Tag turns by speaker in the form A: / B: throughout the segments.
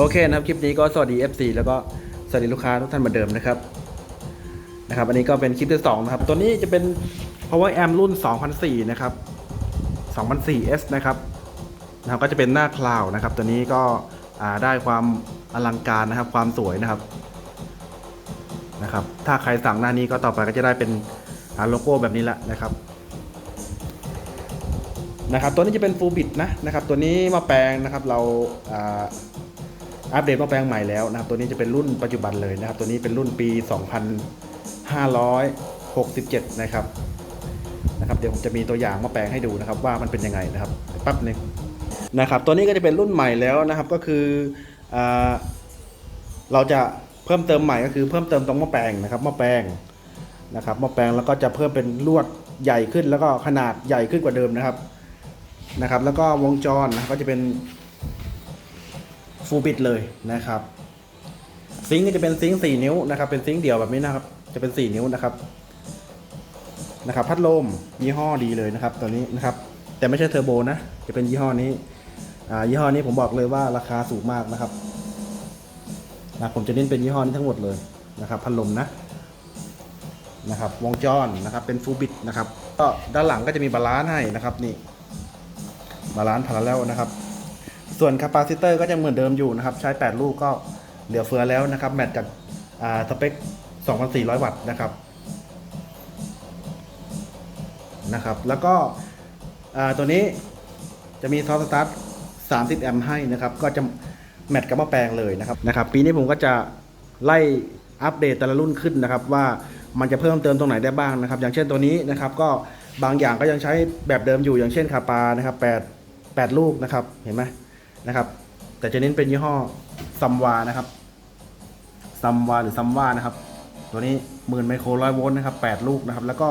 A: โอเคนะครับคลิปนี้ก็สวัสดี FC แล้วก็สวัสดีลูกค้าทุกท่านเหมือนเดิมนะครับนะครับ อันนี้ก็เป็นคลิปที่2นะครับ ตัวนี้จะเป็น power amp รุ่น 2004 นะครับ 2004S นะครับนะครับก็จะเป็นหน้าคลาวนะครับ ตัวนี้ก็ได้ความอลังการนะครับ ความสวยนะครับนะครับ ถ้าใครสั่งหน้านี้ก็ต่อไปก็จะได้เป็นโลโก้แบบนี้ละนะครับนะครับ ตัวนี้จะเป็นฟูบิดนะนะครับ ตัวนี้มาแปลงนะครับ เรา อัปเดตมาแปลงใหม่แล้วนะครับตัวนี้จะเป็นรุ่นปัจจุบันเลยนะครับ ตัวนี้เป็นรุ่นปี 2567 นะครับนะครับเดี๋ยวผมจะมีตัวอย่างมาแปลงให้ดูนะครับว่ามันเป็นยังไงนะครับแป๊บหนึงนะครับตัวนี้ก็จะเป็นรุ่นใหม่แล้วนะครับก็คืออเราจะเพิ่มเติมใหม่ก็คือเพิ่มเติมตรงหม้อแปลงนะครับหม้อแปลงนะครับหม้อแปลงแล้วก็จะเพิ่มเป็นลวดใหญ่ขึ้นแล้วก็ขนาดใหญ่ขึ้นกว่าเดิมนะครับนะครับ แล้วก็วงจรนะก็จะเป็น ฟูบิดเลยนะครับซิงค์ก็จะเป็นซิงค์สี่นิ้วนะครับเป็นซิงค์เดี่ยวแบบนี้นะครับ จะเป็นสี่นิ้วนะครับนะครับ พัดลมยี่ห้อดีเลยนะครับตัวนี้นะครับ แต่ไม่ใช่เทอร์โบนะ จะเป็นยี่ห้อนี้อ่ายี่ห้อนี้ผมบอกเลยว่าราคาสูงมากนะครับนะผมจะเน้นเป็นยี่ห้อนี้ทั้งหมดเลยนะครับพัดลมนะนะครับ วงจรนะครับ เป็นฟูบิดนะครับ ก็ด้านหลังก็จะมีบาลานซ์ให้นะครับนี่บาลานซ์พาราเลลนะครับ ส่วนคาปาซิเตอร์ก็ยังเหมือนเดิมอยู่นะครับ ใช้ 8 ลูกก็เหลือเฟือแล้วนะครับ แมทกับอ่าสเปค 2,400 วัตต์นะครับนะครับ แล้วก็ตัวนี้จะมีทอสตาร์ท30 แอมป์ให้นะครับ ก็จะแมทกับหม้อแปลงเลยนะครับนะครับ ปีนี้ผมก็จะไล่อัปเดตแต่ละรุ่นขึ้นนะครับ ว่ามันจะเพิ่มเติมตรงไหนได้บ้างนะครับ อย่างเช่นตัวนี้นะครับ ก็บางอย่างก็ยังใช้แบบเดิมอยู่อย่างเช่นคาปานะครับ8 8 ลูกนะครับ เห็นไหม นะครับ แต่จะเน้นเป็นยี่ห้อซัมวานะครับซัมวาหรือซัมวานะครับ ตัวนี้หมื่นไมโครร้อยโวลต์นะครับแปดลูกนะครับ แล้วก็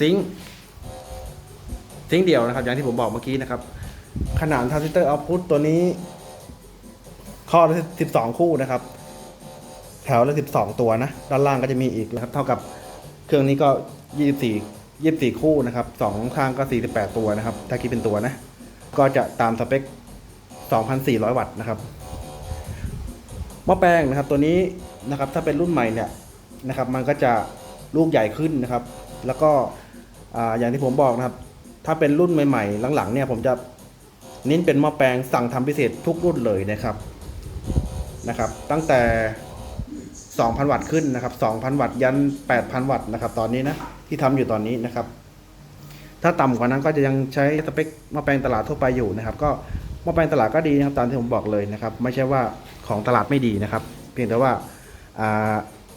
A: ซิงค์ซิงค์เดียวนะครับ อย่างที่ผมบอกเมื่อกี้นะครับ ขนาดทรานซิสเตอร์เอาพุตตัวนี้ ข้อละสิบสองคู่นะครับ แถวละสิบสองตัวนะ ด้านล่างก็จะมีอีกนะครับ เท่ากับเครื่องนี้ก็ยี่สิบสี่ยี่สิบสี่คู่นะครับสองข้างก็สี่สิบแปดตัวนะครับ ถ้าคิดเป็นตัวนะ ก็จะตามสเปค 2,400 วัตต์นะครับหม้อแปลงนะครับตัวนี้นะครับถ้าเป็นรุ่นใหม่เนี่ยนะครับมันก็จะลูกใหญ่ขึ้นนะครับ แล้วก็อ่าอย่างที่ผมบอกนะครับ ถ้าเป็นรุ่นใหม่ๆ หลังๆเนี่ยผมจะเน้นเป็นหม้อแปลงสั่งทำพิเศษทุกรุ่นเลยนะครับนะครับ ตั้งแต่ 2,000 วัตต์ขึ้นนะครับ 2,000 วัตต์ยัน 8,000 วัตต์นะครับ ตอนนี้นะที่ทำอยู่ตอนนี้นะครับ ถ้าต่ำกว่านั้นก็จะยังใช้สเปคหม้อแปลงตลาดทั่วไปอยู่นะครับ ก็หม้อแปลงตลาดก็ดีนะครับตามที่ผมบอกเลยนะครับ ไม่ใช่ว่าของตลาดไม่ดีนะครับ เพียงแต่ว่า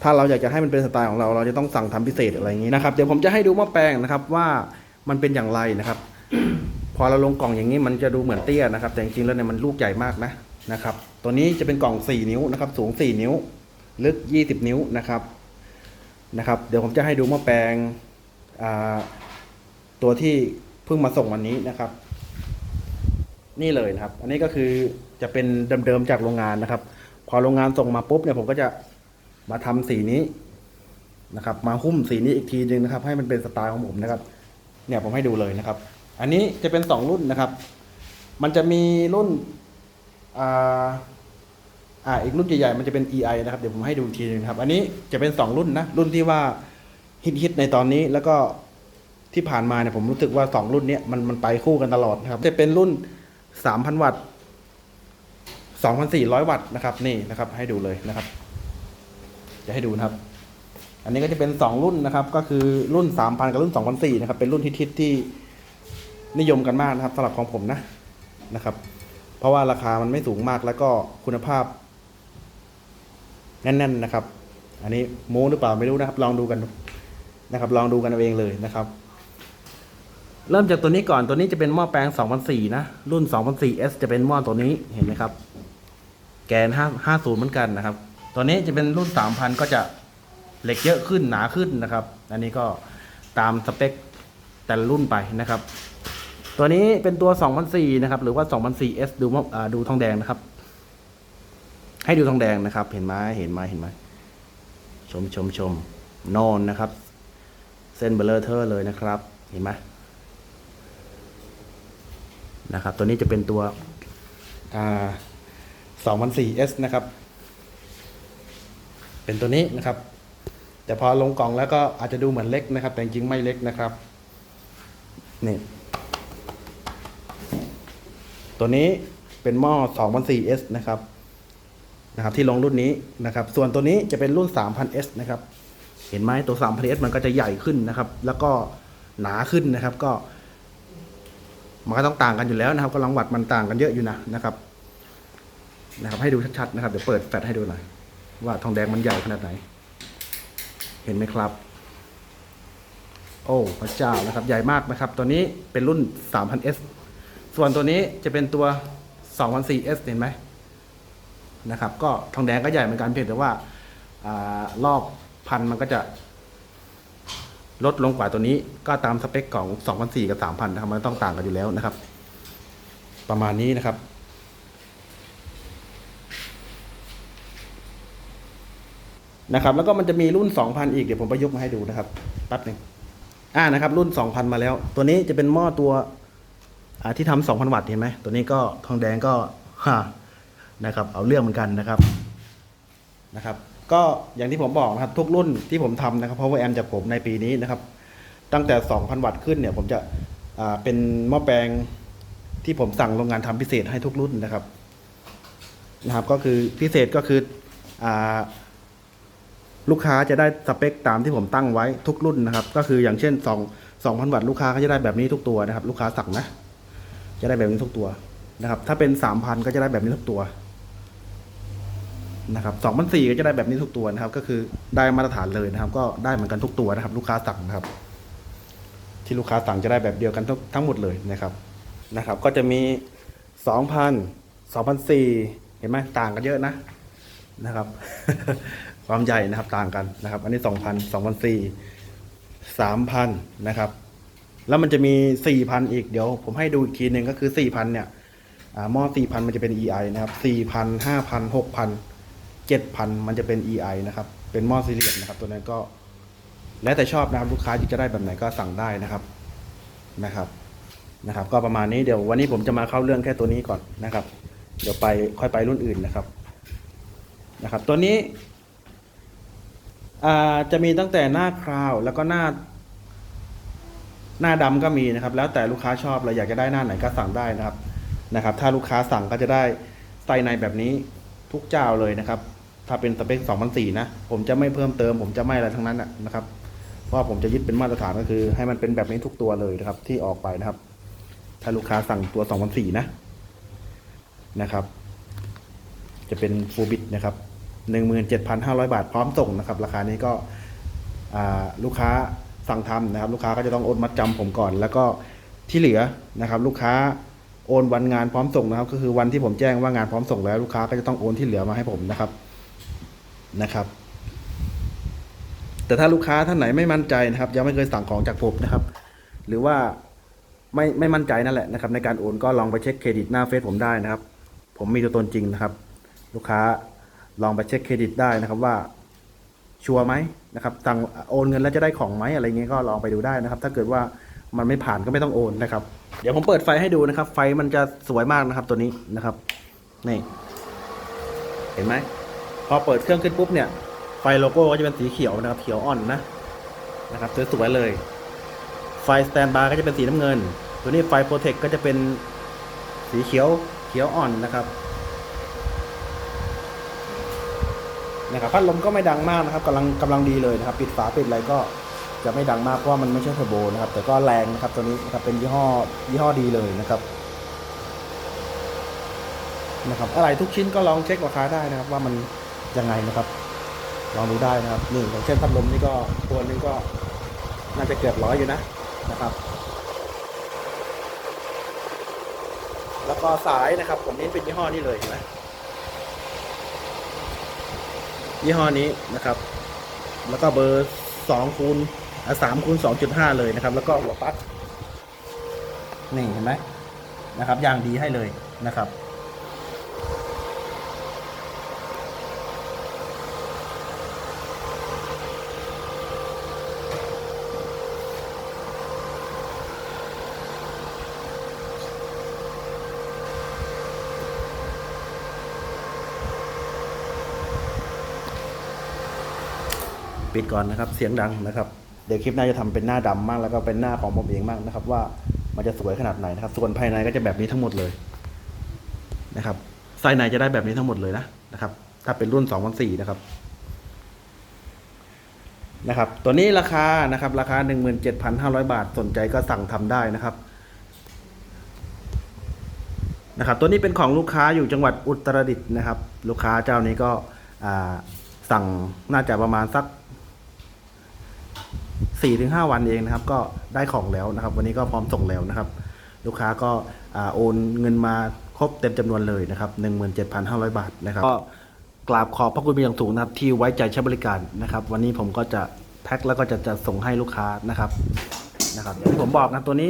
A: ถ้าเราอยากจะให้มันเป็นสไตล์ของเรา เราจะต้องสั่งทำพิเศษอะไรอย่างนี้นะครับ เดี๋ยวผมจะให้ดูหม้อแปลงนะครับว่ามันเป็นอย่างไรนะครับ พอเราลงกล่องอย่างนี้มันจะดูเหมือนเตี้ยนะครับ แต่จริงๆแล้วเนี่ยมันลูกใหญ่มากนะนะครับ ตัวนี้จะเป็นกล่อง 4 นิ้วนะครับ สูง 4 นิ้ว ลึก 20 นิ้วนะครับนะครับ เดี๋ยวผมจะให้ดูหม้อแปลงอ่า ตัวที่เพิ่งมาส่งวันนี้นะครับ นี่เลยนะครับ อันนี้ก็คือจะเป็นเดิมๆจากโรงงานนะครับ พอโรงงานส่งมาปุ๊บเนี่ยผมก็จะมาทำสีนี้นะครับ มาหุ้มสีนี้อีกทีหนึงนะครับ ให้มันเป็นสไตล์ของผมนะครับ เนี่ยผมให้ดูเลยนะครับ อันนี้จะเป็นสองรุ่นนะครับ มันจะมีรุ่นอ่าอ่าอีกรุ่นใหญ่ๆมันจะเป็น EI นะครับ เดี๋ยวผมให้ดูทีหนึงครับ อันนี้จะเป็นสองรุ่นนะ รุ่นที่ว่าฮิตๆในตอนนี้แล้วก็ ที่ผ่านมาเนี่ยผมรู้สึกว่า 2 รุ่นเนี้ยมันมันไปคู่กันตลอดนะครับ จะเป็นรุ่น 3,000 วัตต์ 2,400 วัตต์นะครับ นี่นะครับ ให้ดูเลยนะครับ จะให้ดูนะครับ อันนี้ก็จะเป็น 2 รุ่นนะครับ ก็คือรุ่น 3,000 กับรุ่น 2,400นะครับ เป็นรุ่นฮิตๆที่นิยมกันมากนะครับสำหรับของผมนะนะครับ เพราะว่าราคามันไม่สูงมากแล้วก็คุณภาพแน่นๆนะครับ อันนี้โม้หรือเปล่าไม่รู้นะครับ ลองดูกันนะครับ ลองดูกันเอาเองเลยนะครับ เริ่มจากตัวนี้ก่อนตัวนี้จะเป็นหม้อแปลง 2004 นะ รุ่น 2004S จะเป็นหม้อตัวนี้เห็นไหมครับ แกน 5 50 เหมือนกันนะครับ ตัวนี้จะเป็นรุ่น 3,000 ก็จะเหล็กเยอะขึ้นหนาขึ้นนะครับ อันนี้ก็ตามสเปคแต่ละรุ่นไปนะครับ ตัวนี้เป็นตัว 2004 นะครับ หรือว่า 2004S ดูว่าอ่ดูทองแดงนะครับ ให้ดูทองแดงนะครับ เห็นไหมเห็นไหมเห็นไหมชมชมชมโนนนะครับ เส้นเบลเลอร์เทอร์เลยนะครับ เห็นไหม นะครับ ตัวนี้จะเป็นตัวอ่า 2004S นะครับ เป็นตัวนี้นะครับ แต่พอลงกล่องแล้วก็อาจจะดูเหมือนเล็กนะครับ แต่จริงๆไม่เล็กนะครับนี่ตัวนี้เป็นหม้อ 2004S นะครับนะครับ ที่ลงรุ่นนี้นะครับ ส่วนตัวนี้จะเป็นรุ่น 3000S นะครับ เห็นไหมตัว 3000S มันก็จะใหญ่ขึ้นนะครับ แล้วก็หนาขึ้นนะครับ ก็ มันก็ต้องต่างกันอยู่แล้วนะครับกำลังวัดมันต่างกันเยอะอยู่นะนะครับ นะครับ ให้ดูชัดๆนะครับเดี๋ยวเปิดแฟลชให้ดูหน่อยว่าทองแดงมันใหญ่ขนาดไหน เห็นไหมครับ โอ้พระเจ้านะครับ ใหญ่มากนะครับ ตัวนี้เป็นรุ่น 3000S ส่วนตัวนี้จะเป็นตัว 2004S เห็นไหมนะครับ ก็ทองแดงก็ใหญ่เหมือนกันเพียงแต่ว่าอารอบพันมันก็จะ ลดลงกว่าตัวนี้ก็ตามสเปคของ 2004 กับ 3000 นะครับ มันต้องต่างกันอยู่แล้วนะครับ ประมาณนี้นะครับ นะครับ แล้วก็มันจะมีรุ่น 2,000 อีก เดี๋ยวผมไปยกมาให้ดูนะครับ แป๊บหนึ่งอ่านะครับ รุ่น 2,000 มาแล้ว ตัวนี้จะเป็นหม้อตัวที่ทำ2,000 วัตต์เห็นไหม ตัวนี้ก็ทองแดงก็ฮะนะครับ เอาเรื่องเหมือนกันนะครับ นะครับ ก็อย่างที่ผมบอกนะครับทุกรุ่นที่ผมทำนะครับ power amp จากผมในปีนี้นะครับ ตั้งแต่ 2,000 วัตต์ขึ้นเนี่ย ผมจะเป็นหม้อแปลงที่ผมสั่งโรงงานทำพิเศษให้ทุกรุ่นนะครับ นะครับ ก็คือพิเศษก็คืออลูกค้าจะได้สเปคตามที่ผมตั้งไว้ทุกรุ่นนะครับ ก็คืออย่างเช่น2 2,000 วัตต์ลูกค้าก็จะได้แบบนี้ทุกตัวนะครับ ลูกค้าสั่งนะ จะได้แบบนี้ทุกตัวนะครับ ถ้าเป็น 3,000 ก็จะได้แบบนี้ทุกตัว นะครับ2,400ก็จะได้แบบนี้ทุกตัวนะครับ ก็คือได้มาตรฐานเลยนะครับ ก็ได้เหมือนกันทุกตัวนะครับ ลูกค้าสั่งนะครับ ที่ลูกค้าสั่งจะได้แบบเดียวกันทั้งหมดเลยนะครับนะครับ ก็จะมี2,000 2,400เห็นไหมต่างกันเยอะนะนะครับ ความใหญ่นะครับต่างกันนะครับ อันนี้2,000 2,400 3,000นนะครับ แล้วมันจะมี4,000อีกเดี๋ยว ผมให้ดูอีกทีหนึ่งก็คือ4,000เนี่ยอ่าหม้อ4,000มันจะเป็น EI นะครับ4,000 5,000 6,000 7,000 มันจะเป็น EI นะครับ เป็นหม้อสี่เหลี่ยมนะครับ ตัวนั้นก็ แล้วแต่ชอบนะครับลูกค้าจะได้แบบไหนก็สั่งได้นะครับนะครับนะครับ ก็ประมาณนี้เดี๋ยววันนี้ผมจะมาเข้าเรื่องแค่ตัวนี้ก่อนนะครับ เดี๋ยวไปค่อยไปรุ่นอื่นนะครับนะครับ ตัวนี้อ่าจะมีตั้งแต่หน้าคราวแล้วก็หน้า หน้าดำก็มีนะครับ แล้วแต่ลูกค้าชอบเราอยากจะได้หน้าไหนก็สั่งได้นะครับนะครับ ถ้าลูกค้าสั่งก็จะได้ไส้ในแบบนี้ทุกเจ้าเลยนะครับ ถ้าเป็นสเปค 2004 นะ ผมจะไม่เพิ่มเติม ผมจะไม่อะไรทั้งนั้นนะครับ เพราะว่าผมจะยึดเป็นมาตรฐานก็คือ ให้มันเป็นแบบนี้ทุกตัวเลยนะครับ ที่ออกไปนะครับ ถ้าลูกค้าสั่งตัว 2004 นะ นะครับ จะเป็นฟูบิ t นะครับ 17,500 บาทพร้อมส่งนะครับ ราคานี้ก็ลูกค้าสั่งทำนะครับ ลูกค้าก็จะต้องโอนมัดจำผมก่อน แล้วก็ที่เหลือนะครับ ลูกค้าโอนวันงานพร้อมส่งนะครับ ก็คือวันที่ผมแจ้งว่างานพร้อมส่งแล้วลูกค้าก็จะต้องโอนที่เหลือมาให้ผมนะครับ นะครับ แต่ถ้าลูกค้าท่านไหนไม่มั่นใจนะครับ ยังไม่เคยสั่งของจากผมนะครับ หรือว่าไม่ไม่มั่นใจนั่นแหละนะครับ ในการโอนก็ลองไปเช็คเครดิตหน้าเฟซผมได้นะครับ ผมมีตัวตนจริงนะครับ ลูกค้าลองไปเช็คเครดิตได้นะครับว่าชัวร์ไหมนะครับสั่งโอนเงินแล้วจะได้ของไหมอะไรเงี้ยก็ลองไปดูได้นะครับ ถ้าเกิดว่ามันไม่ผ่านก็ไม่ต้องโอนนะครับ เดี๋ยวผมเปิดไฟให้ดูนะครับ ไฟมันจะสวยมากนะครับตัวนี้นะครับ นี่ เห็นไหม พอเปิดเครื่องขึ้นปุ๊บเนี่ย ไฟโลโก้ก็จะเป็นสีเขียวนะครับ เขียวอ่อนนะ นะครับสวยๆเลย ไฟสแตนบาร์ก็จะเป็นสีน้ำเงิน ตัวนี้ไฟโปรเทคก็จะเป็นสีเขียวเขียวอ่อนนะครับนะครับพัดลมก็ไม่ดังมากนะครับกำลังกำลังดีเลยนะครับ ปิดฝาปิดอะไรก็จะไม่ดังมากเพราะว่ามันไม่ใช่เทอร์โบนะครับ แต่ก็แรงนะครับตัวนี้นะครับเป็นยี่ห้อยี่ห้อดีเลยนะครับนะครับอะไรทุกชิ้นก็ลองเช็คราคาได้นะครับว่ามัน ยังไงนะครับ ลองดูได้นะครับนี่อย่างเช่นพัดลมนี่ก็ตัวนึงก็น่าจะเกือบร้อยอยู่นะนะครับ แล้วก็สายนะครับ ผมเน้นเป็นยี่ห้อนี้เลยเห็นไหมยี่ห้อนี้นะครับ แล้วก็เบอร์สองคูณสามคูณสองจุดห้าเลยนะครับ แล้วก็หัวปลั๊กนี่เห็นไหมนะครับยางดีให้เลยนะครับ ปิดก่อนนะครับ เสียงดังนะครับ เดี๋ยวคลิปหน้าจะทำเป็นหน้าดำมากแล้วก็เป็นหน้าของผมเองมากนะครับ ว่ามันจะสวยขนาดไหนนะครับ ส่วนภายในก็จะแบบนี้ทั้งหมดเลยนะครับไส้ในจะได้แบบนี้ทั้งหมดเลยนะนะครับ ถ้าเป็นรุ่น2004นะครับนะครับ ตัวนี้ราคานะครับ ราคา 17,500 บาทสนใจก็สั่งทำได้นะครับนะครับ ตัวนี้เป็นของลูกค้าอยู่จังหวัดอุตรดิตถ์นะครับ ลูกค้าเจ้านี้ก็สั่งน่าจะประมาณสัก 4ี่ถึงหวันเองนะครับ ก็ได้ของแล้วนะครับ วันนี้ก็พร้อมส่งแล้วนะครับ ลูกค้าก็โอนเงินมาครบเต็มจำนวนเลยนะครับ 17,500 บาทนะครับ ก็กราบขอบพระคุณเป็นอย่างสูงนะครับ ที่ไว้ใจใช้บริการนะครับ วันนี้ผมก็จะแพ็คแล้วก็จะจะส่งให้ลูกค้านะครับนะครับอย่างที่ผมบอกนะตัวนี้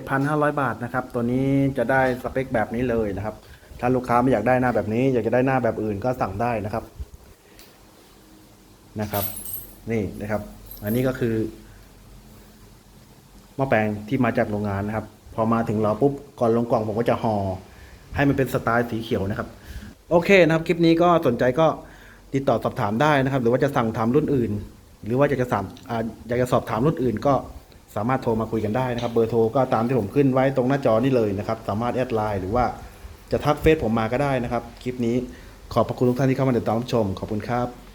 A: 17,500 บาทนะครับ ตัวนี้จะได้สเปคแบบนี้เลยนะครับ ถ้าลูกค้าไม่อยากได้หน้าแบบนี้ อยากจะได้หน้าแบบอื่นก็สั่งได้นะครับนะครับ นี่นะครับ อันนี้ก็คือหม้อแปลงที่มาจากโรงงานนะครับ พอมาถึงเราปุ๊บก่อนลงกล่องผมก็จะห่อให้มันเป็นสไตล์สีเขียวนะครับ โอเคนะครับ คลิปนี้ก็สนใจก็ติดต่อสอบถามได้นะครับ หรือว่าจะสั่งทำรุ่นอื่น หรือว่าอยากจะสามออยากจะสอบถามรุ่นอื่น ก็สามารถโทรมาคุยกันได้นะครับ เบอร์โทรก็ตามที่ผมขึ้นไว้ตรงหน้าจอนี่เลยนะครับ สามารถแอดไลน์หรือว่าจะทักเฟซผมมาก็ได้นะครับ คลิปนี้ขอบพระคุณทุกท่านที่เข้ามาติดตามชม ขอบคุณครับ